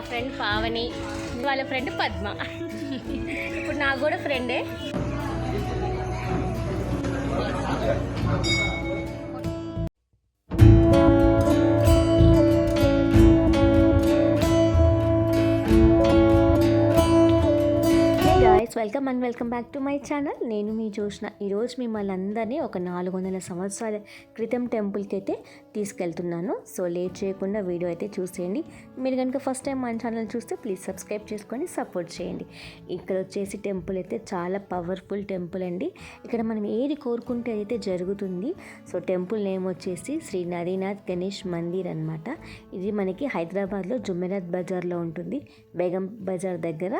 మా ఫ్రెండ్ పావని వాళ్ళ ఫ్రెండ్ పద్మ. ఇప్పుడు నాకు కూడా ఫ్రెండే. Welcome and welcome back to my channel. నేను మీ చూసిన ఈరోజు మిమ్మల్ని అందరినీ ఒక నాలుగు వందల సంవత్సరాల క్రితం టెంపుల్కి అయితే తీసుకెళ్తున్నాను. సో లేట్ చేయకుండా వీడియో అయితే చూసేయండి. మీరు కనుక ఫస్ట్ టైం మన ఛానల్ చూస్తే ప్లీజ్ సబ్స్క్రైబ్ చేసుకొని సపోర్ట్ చేయండి. ఇక్కడ వచ్చేసి టెంపుల్ అయితే చాలా పవర్ఫుల్ టెంపుల్ అండి. ఇక్కడ మనం ఏది కోరుకుంటే అయితే జరుగుతుంది. సో టెంపుల్ నేమ్ వచ్చేసి శ్రీ నరీనాథ్ గణేష్ మందిర్ అనమాట ఇది మనకి హైదరాబాద్లో జుమ్మెరాత్ బజార్లో ఉంటుంది. బేగం బజార్ దగ్గర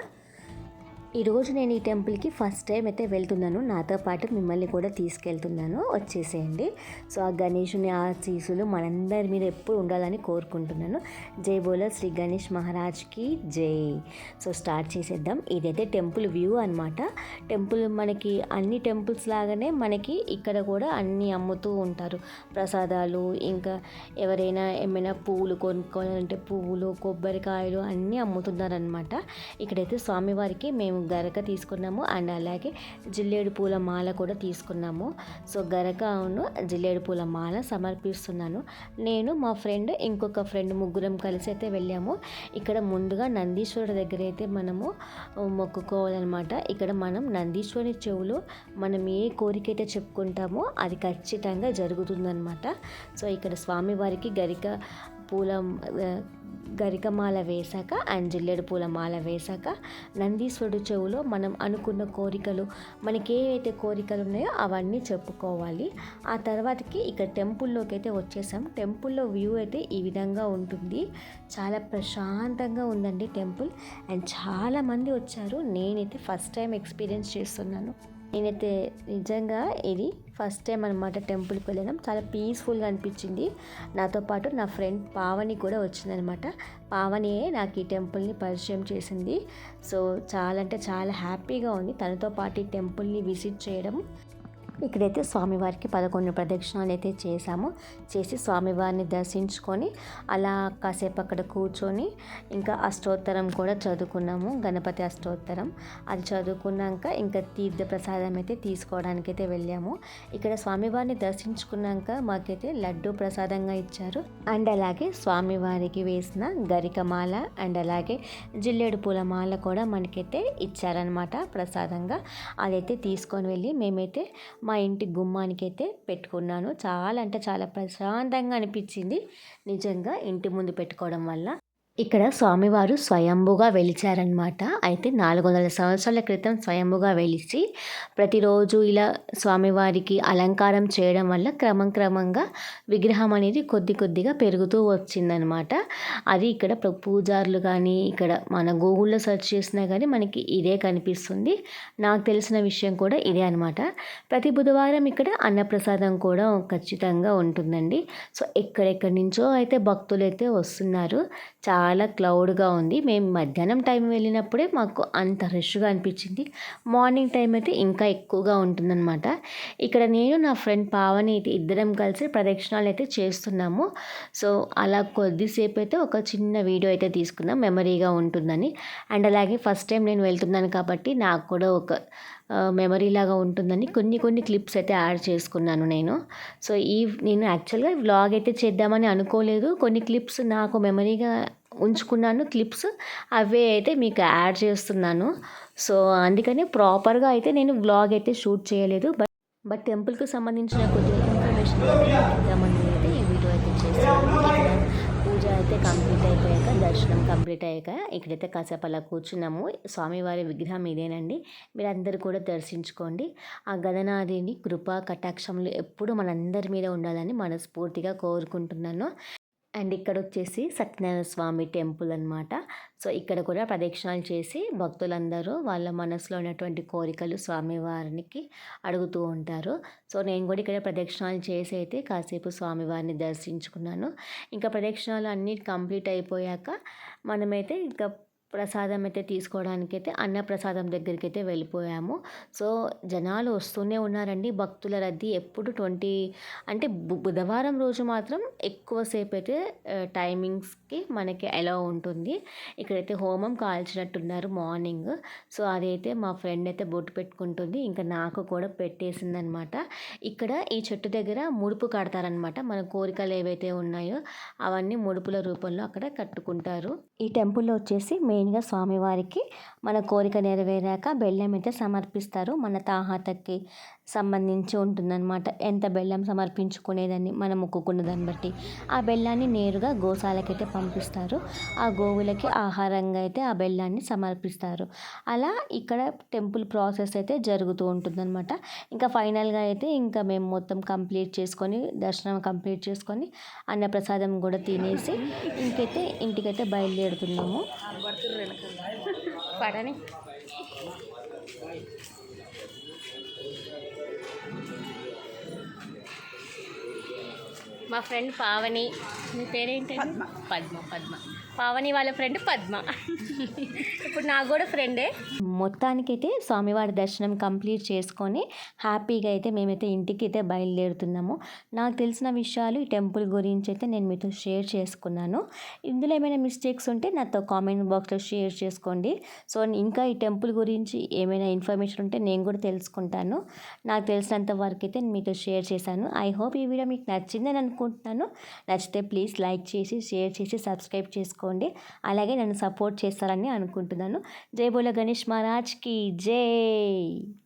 ఈరోజు నేను ఈ టెంపుల్కి ఫస్ట్ టైం అయితే వెళ్తున్నాను. నాతో పాటు మిమ్మల్ని కూడా తీసుకెళ్తున్నాను. వచ్చేసేయండి. సో ఆ గణేషుని ఆశీసులు మనందరి మీద ఎప్పుడు ఉండాలని కోరుకుంటున్నాను. జై బోలో శ్రీ గణేష్ మహారాజ్కి జై. సో స్టార్ట్ చేసేద్దాం. ఇదైతే టెంపుల్ వ్యూ అనమాట టెంపుల్ మనకి అన్ని టెంపుల్స్ లాగానే మనకి ఇక్కడ కూడా అన్నీ అమ్ముతూ ఉంటారు. ప్రసాదాలు ఇంకా ఎవరైనా ఏమైనా పువ్వులు కొనుక్కోవాలంటే పువ్వులు కొబ్బరికాయలు అన్నీ అమ్ముతున్నారనమాట ఇక్కడైతే స్వామివారికి మేము గరక తీసుకున్నాము. అండ్ అలాగే జిల్లేడు పూల మాల కూడా తీసుకున్నాము. సో గరక అవును జిల్లేడు పూల మాల సమర్పిస్తున్నాను. నేను మా ఫ్రెండ్ ఇంకొక ఫ్రెండ్ ముగ్గురం కలిసి అయితే వెళ్ళాము. ఇక్కడ ముందుగా నందీశ్వరుడు దగ్గర అయితే మనము మొక్కుకోవాలన్నమాట. ఇక్కడ మనం నందీశ్వరుని చెవులో మనం ఏ కోరిక అయితే చెప్పుకుంటామో అది ఖచ్చితంగా జరుగుతుందన్నమాట. సో ఇక్కడ స్వామివారికి గరిక పూల గరికమాల వేశాక అండ్ జిల్లెడు పూల మాల వేశాక నందీశ్వరుడు చెవులో మనం అనుకున్న కోరికలు మనకి ఏవైతే కోరికలు ఉన్నాయో అవన్నీ చెప్పుకోవాలి. ఆ తర్వాతకి ఇక్కడ టెంపుల్లోకి అయితే వచ్చేసాం. టెంపుల్లో వ్యూ అయితే ఈ విధంగా ఉంటుంది. చాలా ప్రశాంతంగా ఉందండి టెంపుల్. అండ్ చాలామంది వచ్చారు. నేనైతే ఫస్ట్ టైం ఎక్స్పీరియన్స్ చేస్తున్నాను. నేనైతే నిజంగా ఇది ఫస్ట్ టైం అనమాట టెంపుల్కి వెళ్ళడం. చాలా పీస్ఫుల్గా అనిపించింది. నాతో పాటు నా ఫ్రెండ్ పావని కూడా వచ్చిందనమాట పావనియే నాకు ఈ టెంపుల్ని పరిచయం చేసింది. సో చాలా అంటే చాలా హ్యాపీగా ఉంది. తనతో పాటు ఈ టెంపుల్ని విజిట్ చేయడం. ఇక్కడైతే స్వామివారికి పదకొండు ప్రదక్షిణాలు అయితే చేశాము. చేసి స్వామివారిని దర్శించుకొని అలా కాసేపు అక్కడ కూర్చొని ఇంకా అష్టోత్తరం కూడా చదువుకున్నాము. గణపతి అష్టోత్తరం. అది చదువుకున్నాక ఇంకా తీర్థ ప్రసాదం అయితే తీసుకోవడానికి అయితే వెళ్ళాము. ఇక్కడ స్వామివారిని దర్శించుకున్నాక మాకైతే లడ్డు ప్రసాదంగా ఇచ్చారు. అండ్ అలాగే స్వామివారికి వేసిన గరికమాల అండ్ అలాగే జిల్లేడు పూల మాల కూడా మనకైతే ఇచ్చారనమాట ప్రసాదంగా. అదైతే తీసుకొని వెళ్ళి మేమైతే మా ఇంటి గుమ్మానికైతే పెట్టుకున్నాను. చాలా అంటే చాలా ప్రశాంతంగా అనిపించింది. నిజంగా ఇంటి ముందు పెట్టుకోవడం వల్ల ఇక్కడ స్వామివారు స్వయంభుగా వెలిచారనమాట అయితే నాలుగు వందల సంవత్సరాల క్రితం స్వయంభుగా వెలిచి ప్రతిరోజు ఇలా స్వామివారికి అలంకారం చేయడం వల్ల క్రమం క్రమంగా విగ్రహం అనేది కొద్ది కొద్దిగా పెరుగుతూ వచ్చిందనమాట అది ఇక్కడ ప్ర- పూజారులు కానీ ఇక్కడ మన గూగుల్లో సెర్చ్ చేసినా కానీ మనకి ఇదే కనిపిస్తుంది. నాకు తెలిసిన విషయం కూడా ఇదే అనమాట ప్రతి బుధవారం ఇక్కడ అన్నప్రసాదం కూడా ఖచ్చితంగా ఉంటుందండి. సో ఎక్కడెక్కడి నుంచో అయితే భక్తులు అయితే వస్తున్నారు. చాలా చాలా క్లౌడ్గా ఉంది. మేము మధ్యాహ్నం టైం వెళ్ళినప్పుడే మాకు అంత రష్గా అనిపించింది. మార్నింగ్ టైం అయితే ఇంకా ఎక్కువగా ఉంటుందన్నమాట. ఇక్కడ నేను నా ఫ్రెండ్ పావని అయితే ఇద్దరం కలిసి ప్రదక్షిణాలు అయితే చేస్తున్నాము. సో అలా కొద్దిసేపు అయితే ఒక చిన్న వీడియో అయితే తీసుకున్నాం మెమరీగా ఉంటుందని. అండ్ అలాగే ఫస్ట్ టైం నేను వెళ్తున్నాను కాబట్టి నాకు కూడా ఒక మెమరీ లాగా ఉంటుందని కొన్ని కొన్ని క్లిప్స్ అయితే యాడ్ చేసుకున్నాను నేను. సో ఈ నేను యాక్చువల్గా వ్లాగ్ అయితే చేద్దామని అనుకోలేదు. కొన్ని క్లిప్స్ నాకు మెమరీగా ఉంచుకున్నాను క్లిప్స్. అవే అయితే మీకు యాడ్ చేస్తున్నాను. సో అందుకని ప్రాపర్గా అయితే నేను వ్లాగ్ అయితే షూట్ చేయలేదు. బట్ బట్ టెంపుల్కి సంబంధించిన కొద్దిగా ఇన్ఫర్మేషన్ ఇద్దామని అయితే ఈ వీడియో అయితే చేస్తాను పూజ అయితే కంప్లీట్ అయిపోయాక దర్శనం కంప్లీట్ అయ్యాక ఇక్కడైతే కాసేపు అలా కూర్చున్నాము. స్వామివారి విగ్రహం ఇదేనండి. మీరు కూడా దర్శించుకోండి. ఆ గదనాథిని కృపా కటాక్షములు ఎప్పుడు మనందరి మీద ఉండాలని మనస్ఫూర్తిగా కోరుకుంటున్నాను. అండ్ ఇక్కడ వచ్చేసి సత్యనారాయణ స్వామి టెంపుల్ అనమాట సో ఇక్కడ కూడా ప్రదక్షిణాలు చేసి భక్తులందరూ వాళ్ళ మనసులో ఉన్నటువంటి కోరికలు స్వామివారికి అడుగుతూ ఉంటారు. సో నేను కూడా ఇక్కడ ప్రదక్షిణాలు చేసి అయితే కాసేపు స్వామివారిని దర్శించుకున్నాను. ఇంకా ప్రదక్షిణాలు అన్నీ కంప్లీట్ అయిపోయాక మనమైతే ఇంకా ప్రసాదం అయితే తీసుకోవడానికి అయితే అన్నప్రసాదం దగ్గరికి అయితే వెళ్ళిపోయాము. సో జనాలు వస్తూనే ఉన్నారండి. భక్తుల రద్దీ ఎప్పుడు ట్వంటీ అంటే బు బుధవారం రోజు మాత్రం ఎక్కువసేపు అయితే టైమింగ్స్కి మనకి ఎలా ఉంటుంది. ఇక్కడైతే హోమం కాల్చినట్టున్నారు మార్నింగ్. సో అదైతే మా ఫ్రెండ్ అయితే బొట్టు పెట్టుకుంటుంది. ఇంకా నాకు కూడా పెట్టేసిందనమాట. ఇక్కడ ఈ చెట్టు దగ్గర ముడుపు కడతారనమాట. మన కోరికలు ఏవైతే ఉన్నాయో అవన్నీ ముడుపుల రూపంలో అక్కడ కట్టుకుంటారు. ఈ టెంపుల్లో వచ్చేసి మే మెయిన్గా స్వామివారికి మన కోరిక నెరవేరాక బెల్లం అయితే సమర్పిస్తారు. మన తాహాతకి సంబంధించి ఉంటుందన్నమాట. ఎంత బెల్లం సమర్పించుకునేదాన్ని మనం మొక్కుకున్న దాన్ని బట్టి. ఆ బెల్లాన్ని నేరుగా గోశాలకైతే పంపిస్తారు. ఆ గోవులకి ఆహారంగా అయితే ఆ బెల్లాన్ని సమర్పిస్తారు. అలా ఇక్కడ టెంపుల్ ప్రాసెస్ అయితే జరుగుతూ ఉంటుందన్నమాట. ఇంకా ఫైనల్గా అయితే ఇంకా మేము మొత్తం కంప్లీట్ చేసుకొని దర్శనం కంప్లీట్ చేసుకొని అన్నప్రసాదం కూడా తినేసి ఇంకైతే ఇంటికైతే బయలుదేరుతున్నాము. పడని. మా ఫ్రెండ్ పావని మీ పేరేంటి పద్మ. పద్మ పావని వాళ్ళ ఫ్రెండ్ పద్మ. ఇప్పుడు నాకు కూడా ఫ్రెండే మొత్తానికైతే స్వామివారి దర్శనం కంప్లీట్ చేసుకొని హ్యాపీగా అయితే మేమైతే ఇంటికి అయితే బయలుదేరుతున్నాము. నాకు తెలిసిన విషయాలు ఈ టెంపుల్ గురించి అయితే నేను మీతో షేర్ చేసుకున్నాను. ఇందులో ఏమైనా మిస్టేక్స్ ఉంటే నాతో కామెంట్ బాక్స్లో షేర్ చేసుకోండి. సో ఇంకా ఈ టెంపుల్ గురించి ఏమైనా ఇన్ఫర్మేషన్ ఉంటే నేను కూడా తెలుసుకుంటాను. నాకు తెలిసినంత వరకు అయితే నేను మీతో షేర్ చేశాను. ఐ హోప్ ఈ వీడియో మీకు నచ్చిందని అనుకుంటున్నాను. నచ్చితే ప్లీజ్ లైక్ చేసి షేర్ చేసి సబ్స్క్రైబ్ చేసుకోండి. అలాగే నన్ను సపోర్ట్ చేస్తారని అనుకుంటున్నాను. జై బోలో గణేష్ మహారాజ్కి జై.